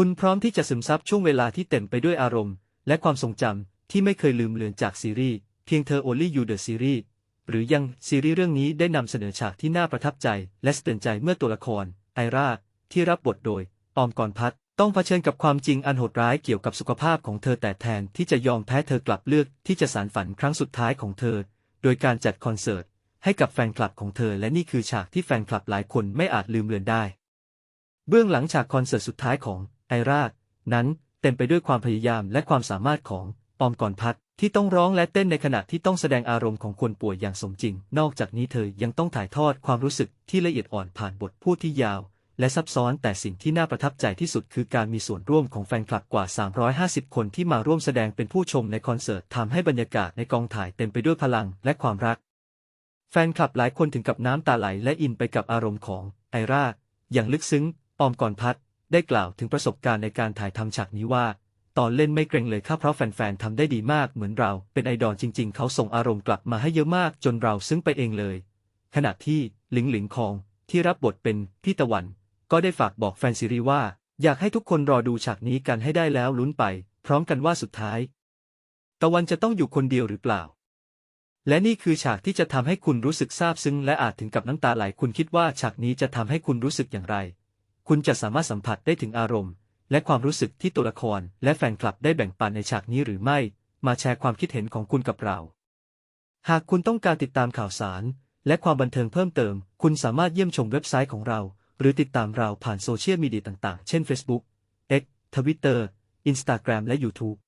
คุณพร้อมที่จะซึมซับช่วงเวลาที่เต็มไปด้วยอารมณ์ และความทรงจำที่ไม่เคยลืมเลือนจากซีรีส์เพียงเธอ Only You The Series หรือยังซีรีส์เรื่องนี้ได้นำเสนอฉากที่น่าประทับใจ และสะเตือนใจเมื่อตัวละคร ไอรา ที่รับบทโดย ออมกรพัฒน์ต้องเผชิญกับความจริงอันโหดร้ายเกี่ยวกับสุขภาพของเธอแต่แทนที่จะยอมแพ้เธอกลับเลือกที่จะสานฝันครั้งสุดท้ายของเธอ โดยการจัดคอนเสิร์ต ให้กับแฟนคลับของเธอ และนี่คือฉากที่แฟนคลับหลายคนไม่อาจลืมเลือนได้ เบื้องหลังฉากคอนเสิร์ตสุดท้ายของ ไอรานั้นเต็มไปด้วยความพยายามและความสามารถของออมกรพัฒน์ที่ต้องร้องและเต้นในขณะที่ต้องแสดงอารมณ์ของคนป่วยอย่างสมจริง นอกจากนี้เธอยังต้องถ่ายทอดความรู้สึกที่ละเอียดอ่อนผ่านบทพูดที่ยาว และซับซ้อนแต่สิ่งที่น่าประทับใจที่สุดคือการมีส่วนร่วมของแฟนคลับกว่า 350 คนที่มาร่วมแสดงเป็นผู้ชมในคอนเสิร์ตทำให้บรรยากาศในกองถ่ายเต็มไปด้วยพลังและความรัก แฟนคลับหลายคนถึงกับน้ำตาไหลและอินไปกับอารมณ์ของไอราอย่างลึกซึ้ง ออมกรพัฒน์ ได้กล่าวถึงประสบการณ์ในการถ่ายทำฉากนี้ว่า ตอนเล่นไม่เกรงเลยค่ะเพราะแฟนๆทำได้ดีมากเหมือนเราเป็นไอดอลจริง ๆ เขาส่งอารมณ์กลับมาให้เยอะมากจนเราซึ้งไปเองเลย ขณะที่หลิงหลิงคองที่รับบทเป็นพี่ตะวัน ก็ได้ฝากบอกแฟนซีรีส์ว่า อยากให้ทุกคนรอดูฉากนี้กันให้ได้แล้วลุ้นไป พร้อมกันว่าสุดท้าย ตะวันจะต้องอยู่คนเดียวหรือเปล่า และนี่คือฉากที่จะทำให้คุณรู้สึกซาบซึ้งและอาจถึงกับน้ำตาไหลคุณคิดว่าฉากนี้จะทำให้คุณรู้สึกอย่างไร คุณจะสามารถสัมผัสได้ถึงอารมณ์ และความรู้สึกที่ตัวละครและแฟนคลับได้แบ่งปันในฉากนี้หรือไม่ มาแชร์ความคิดเห็นของคุณกับเรา หากคุณต้องการติดตามข่าวสาร และความบันเทิงเพิ่มเติม คุณสามารถเยี่ยมชมเว็บไซต์ของเรา หรือติดตามเราผ่านโซเชียลมีเดียต่างๆ เช่น Facebook X Twitter Instagram และ YouTube